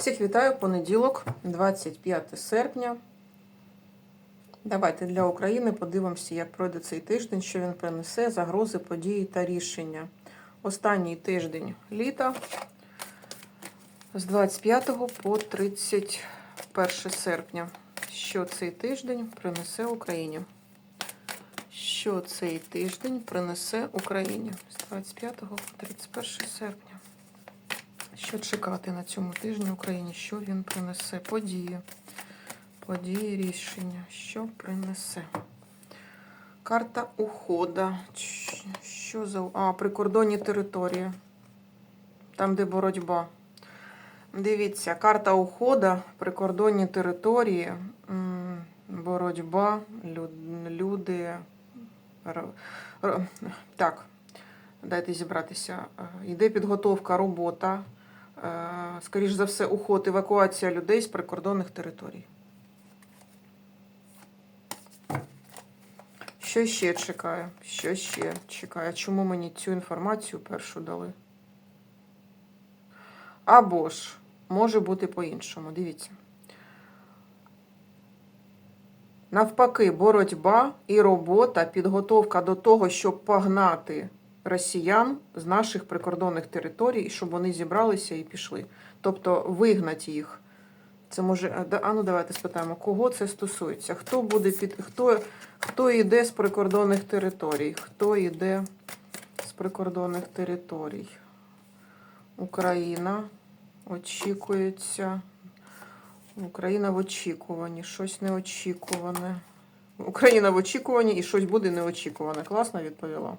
Всіх вітаю понеділок, 25 серпня. Давайте для України подивимося, як пройде цей тиждень, що він принесе, загрози, події та рішення. Останній тиждень літа з 25 по 31 серпня. Що цей тиждень принесе Україні? Що цей тиждень принесе Україні з 25 по 31 серпня? Що чекати на цьому тижні Україні? Що він принесе? Події. Події рішення. Що принесе? Карта ухода. Що за. А, прикордонні території. Там, де боротьба. Дивіться, карта ухода, прикордонні території, боротьба, люди. Так, дайте зібратися. Е, Йде підготовка, робота. Е, Скоріш за все, уход, евакуація людей з прикордонних територій. Що ще чекає? Що ще чекає? Чому мені цю інформацію першу дали? Або ж може бути по-іншому. Дивіться. Навпаки, боротьба і робота, підготовка до того, щоб погнати росіян з наших прикордонних територій, щоб вони зібралися і пішли. Тобто вигнати їх. Це може. А ну давайте спитаємо, кого це стосується? Хто буде під хто, хто йде з прикордонних територій? Хто йде з прикордонних територій? Україна очікується. Україна в очікуванні, щось неочікуване. Україна в очікуванні і щось буде неочікуване. Класно відповіла.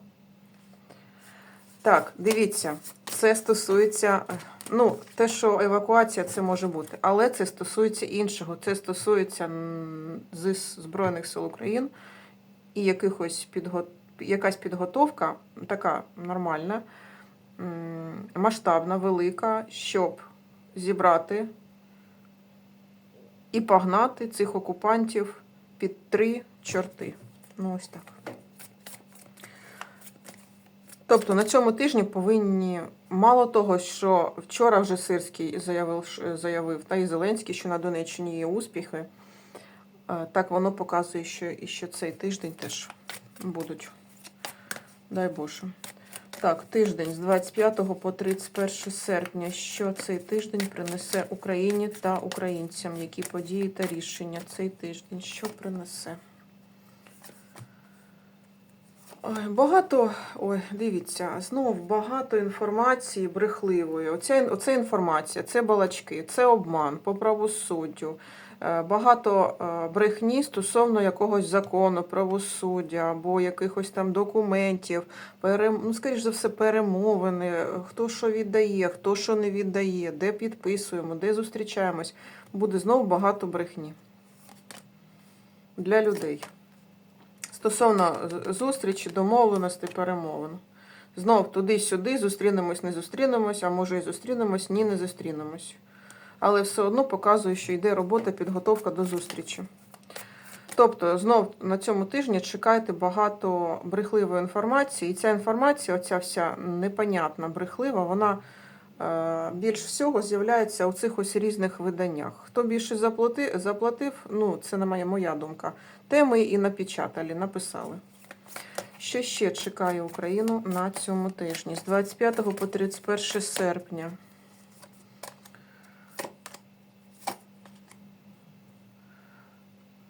Так, дивіться, це стосується, ну, те, що евакуація це може бути, але це стосується іншого. Це стосується Збройних сил України і якихось підго... якась підготовка, така нормальна, масштабна, велика, щоб зібрати і погнати цих окупантів під три чорти. Ну, ось так. Тобто на цьому тижні повинні, мало того, що вчора вже Сирський заявив, заявив та і Зеленський, що на Донеччині є успіхи, е, так воно показує, що і що цей тиждень теж будуть. Дай Боже. Так, тиждень з 25 по 31 серпня. Що цей тиждень принесе Україні та українцям? Які події та рішення цей тиждень? Що принесе? Багато, ой, дивіться, знов багато інформації брехливої. Оця, оце інформація, це балачки, це обман по правосуддю. Е, Багато е, брехні стосовно якогось закону, правосуддя або якихось там документів, пере, ну, скоріш за все, перемовини, е, хто що віддає, хто що не віддає, де підписуємо, де зустрічаємось. Буде знову багато брехні для людей. Стосовно зустрічі, домовленостей, перемовин. Знов туди-сюди, зустрінемось, не зустрінемось, а може і зустрінемось, ні, не зустрінемось. Але все одно показує, що йде робота, підготовка до зустрічі. Тобто, знов на цьому тижні чекайте багато брехливої інформації, і ця інформація, оця вся непонятна, брехлива, вона е, більш всього з'являється у цих ось різних виданнях. Хто більше заплати, заплатив, ну це не моя думка. Теми і напечатали, написали. Що ще чекає Україну на цьому тижні? З 25 по 31 серпня.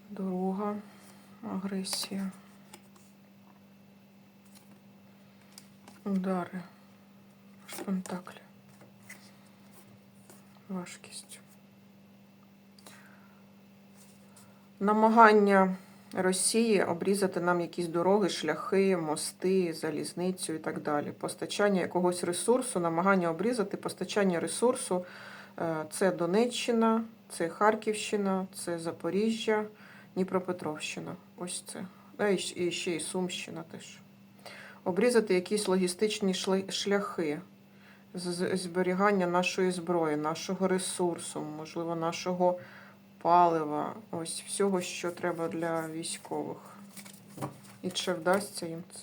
Дорога, агресія. Удари. Шпентаклі. Важкість. Намагання Росії обрізати нам якісь дороги, шляхи, мости, залізницю і так далі. Постачання якогось ресурсу, намагання обрізати постачання ресурсу. Е, Це Донеччина, це Харківщина, це Запоріжжя, Дніпропетровщина. Ось це. А, і ще і Сумщина теж. Обрізати якісь логістичні шляхи зберігання нашої зброї, нашого ресурсу, можливо, нашого палива, ось всього, що треба для військових. І чи вдасться їм це?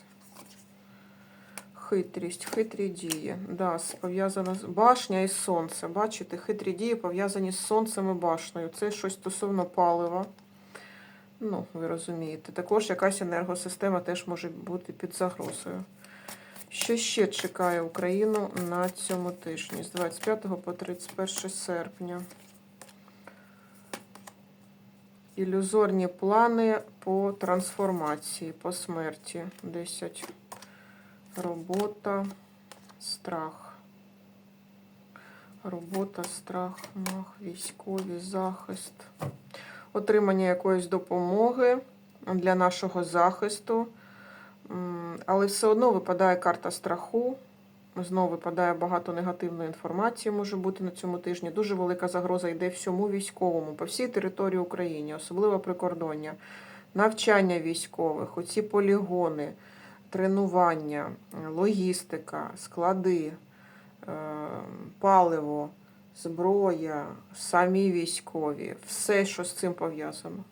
Хитрість, хитрі дії. Да, пов'язано з башня і сонце. Бачите, хитрі дії пов'язані з сонцем і башнею. Це щось стосовно палива. Ну, ви розумієте. Також якась енергосистема теж може бути під загрозою. Що ще чекає Україну на цьому тижні з 25 по 31 серпня? Ілюзорні плани по трансформації, по смерті. 10. Робота, страх. Робота, страх, мах, військові, захист. Отримання якоїсь допомоги для нашого захисту. Але все одно випадає карта страху. Знову випадає багато негативної інформації, може бути на цьому тижні. Дуже велика загроза йде всьому військовому, по всій території України, особливо прикордоння, навчання військових, оці полігони, тренування, логістика, склади, е, паливо, зброя, самі військові, все, що з цим пов'язано.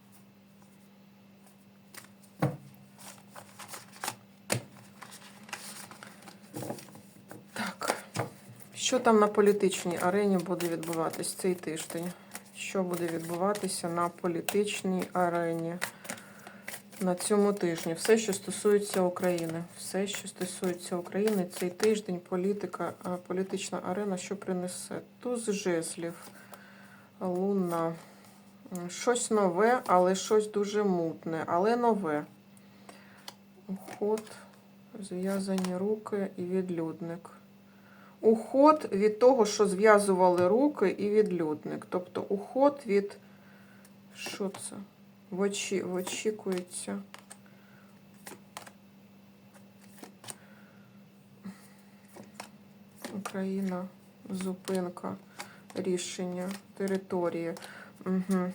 Так, що там на політичній арені буде відбуватись цей тиждень? Що буде відбуватися на політичній арені на цьому тижні? Все, що стосується України. Все, що стосується України, цей тиждень політика, політична арена, що принесе? Туз жезлів, луна. Щось нове, але щось дуже мутне, але нове. Уход, зв'язані руки і відлюдник. Уход від того, що зв'язували руки, і відлюдник. Тобто уход від. Що це? В очі, очікується. Україна, зупинка, рішення, території. Угу.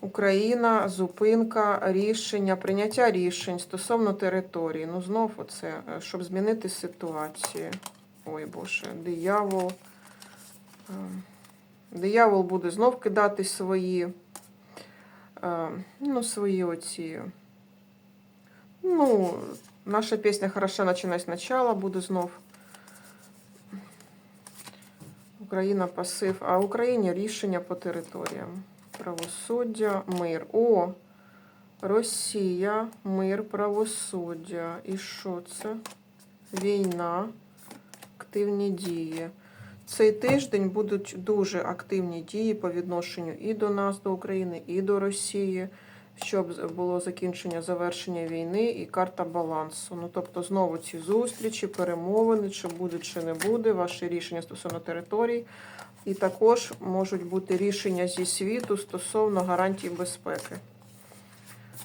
Україна, зупинка, рішення, прийняття рішень стосовно території. Ну, знов оце, е, щоб змінити ситуацію. Ой Боже, диявол. Е, Диявол буде знов кидати свої, е, ну, свої оці. Ну, наша пісня хороша починає спочатку, буде знов. Україна пасив, а Україні рішення по територіям. Правосуддя, мир. О, Росія, мир, правосуддя. І що це? Війна, активні дії. Цей тиждень будуть дуже активні дії по відношенню і до нас, до України, і до Росії, щоб було закінчення завершення війни і карта балансу. Ну, тобто, знову ці зустрічі, перемовини, чи буде, чи не буде, ваші рішення стосовно територій. І також можуть бути рішення зі світу стосовно гарантій безпеки.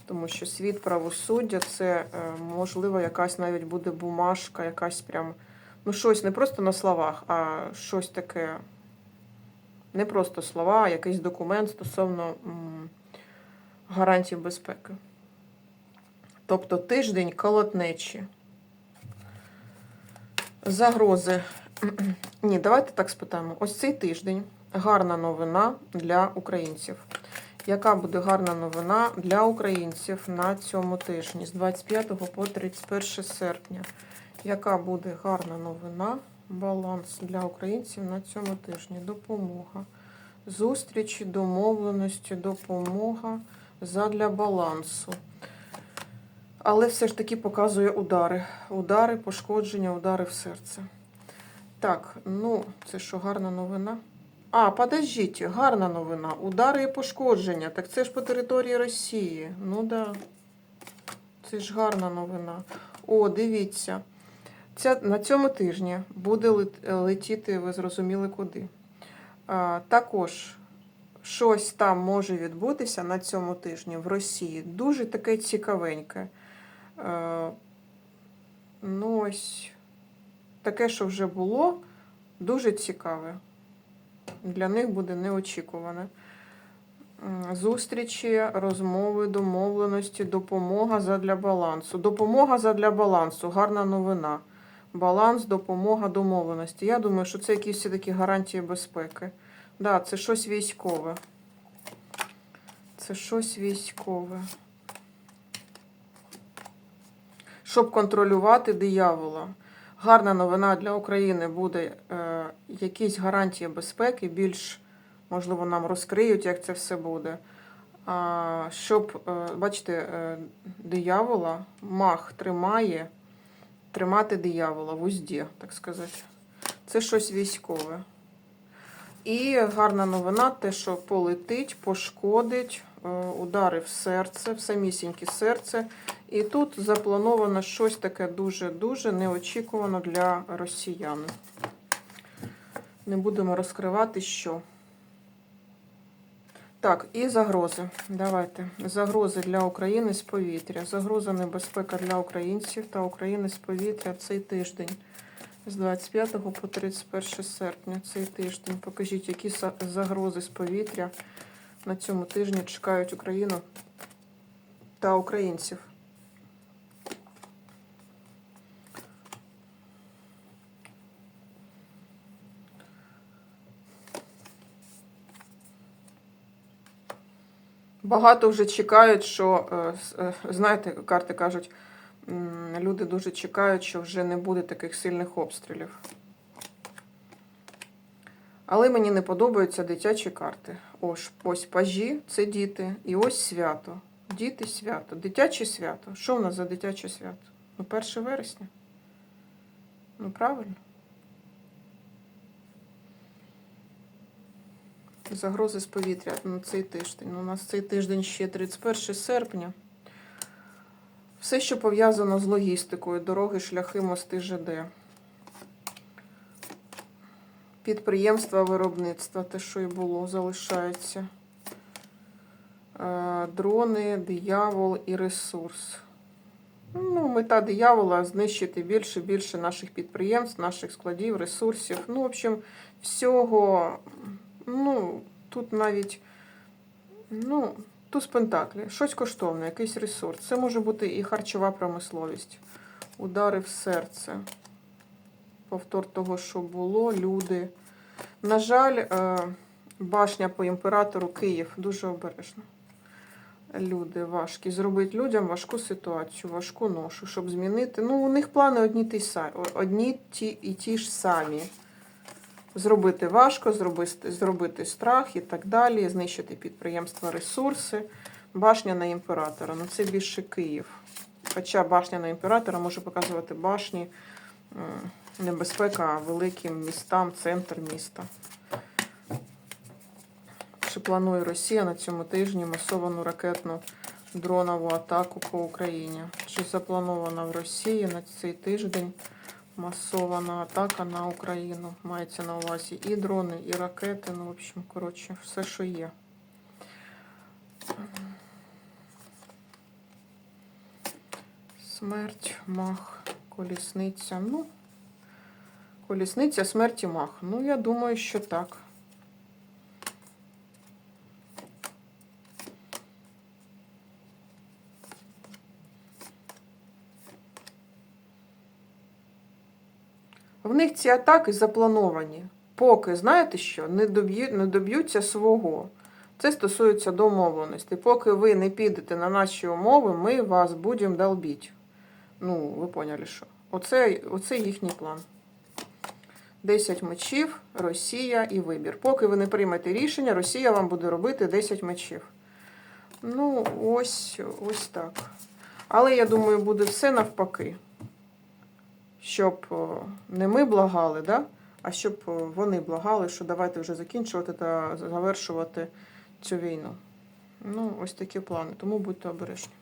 Тому що світ правосуддя це, е, можливо, якась навіть буде бумажка, якась прям, ну, щось не просто на словах, а щось таке, не просто слова, а якийсь документ стосовно гарантій безпеки. Тобто тиждень колотнечі. Загрози. Ні, давайте так спитаємо. Ось цей тиждень гарна новина для українців. Яка буде гарна новина для українців на цьому тижні з 25 по 31 серпня? Яка буде гарна новина? Баланс для українців на цьому тижні? Допомога. Зустрічі, домовленості, допомога задля балансу. Але все ж таки показує удари. Удари, пошкодження, удари в серце. Так, ну, це що, гарна новина? А, подождіть, гарна новина. Удари і пошкодження. Так це ж по території Росії. Ну да. Це ж гарна новина. О, дивіться. Ця, на цьому тижні буде летіти, ви зрозуміли куди. А, також щось там може відбутися на цьому тижні в Росії. Дуже таке цікавеньке. Е, ну, ось таке, що вже було, дуже цікаве. Для них буде неочікуване. Зустрічі, розмови, домовленості, допомога задля балансу. Допомога задля балансу. Гарна новина. Баланс, допомога, домовленості. Я думаю, що це якісь все-таки гарантії безпеки. Да, це щось військове. Це щось військове. Щоб контролювати диявола. гарна новина для України буде е, якісь гарантії безпеки, більш, можливо, нам розкриють, як це все буде. А, щоб, е, бачите, е, диявола, мах тримає, тримати диявола в узді, так сказати. Це щось військове. І гарна новина, те, що полетить, пошкодить, е, удари в серце, в самісіньке серце. І тут заплановано щось таке дуже-дуже неочікувано для росіян. Не будемо розкривати, що. Так, і загрози. Давайте. Загрози для України з повітря. Загроза небезпека для українців та України з повітря цей тиждень. З 25 по 31 серпня цей тиждень. Покажіть, які загрози з повітря на цьому тижні чекають Україну та українців. Багато вже чекають, що, е, е, знаєте, карти кажуть, люди дуже чекають, що вже не буде таких сильних обстрілів. Але мені не подобаються дитячі карти. Ось, ось пажі це діти, і ось свято. Діти свято. Дитяче свято. Що в нас за дитяче свято? Ну, 1 вересня. Ну, правильно. Загрози з повітря на цей тиждень. Ну, У нас цей тиждень ще 31 серпня. Все, що пов'язано з логістикою, дороги, шляхи, мости, ЖД. Підприємства виробництва, те, що і було, залишається. Е, Дрони, диявол і ресурс. Ну, мета диявола знищити більше і більше наших підприємств, наших складів, ресурсів. Ну, в общем, всього. Ну, тут навіть, ну, туз пентаклі, щось коштовне, якийсь ресурс. Це може бути і харчова промисловість, удари в серце, повтор того, що було, люди. На жаль, е, башня по імператору Київ дуже обережно. Люди важкі. Зробити людям важку ситуацію, важку ношу, щоб змінити. Ну, у них плани одні ті одні ті і ті ж самі. Зробити важко, зробити, зробити страх і так далі, знищити підприємства, ресурси. Башня на імператора. Ну це більше Київ. Хоча башня на імператора може показувати башні небезпека великим містам, центр міста. Чи планує Росія на цьому тижні масовану ракетну дронову атаку по Україні? Чи запланована в Росії на цей тиждень масована атака на Україну? Мається на увазі і дрони, і ракети. Ну, в общем, коротше, все, що є. Смерть, мах, колісниця. Ну, колісниця, смерть і мах. Ну, я думаю, що так. В них ці атаки заплановані. Поки, знаєте що, не, доб'ю, не доб'ються свого. Це стосується домовленості. Поки ви не підете на наші умови, ми вас будемо долбити. Ну, ви поняли, що. Оце, оце їхній план. 10 мечів, Росія і вибір. Поки ви не приймете рішення, Росія вам буде робити 10 мечів. Ну, ось, ось так. Але я думаю, буде все навпаки. Щоб не ми благали, да? а щоб вони благали, що давайте вже закінчувати та завершувати цю війну. Ну, ось такі плани. Тому будьте обережні.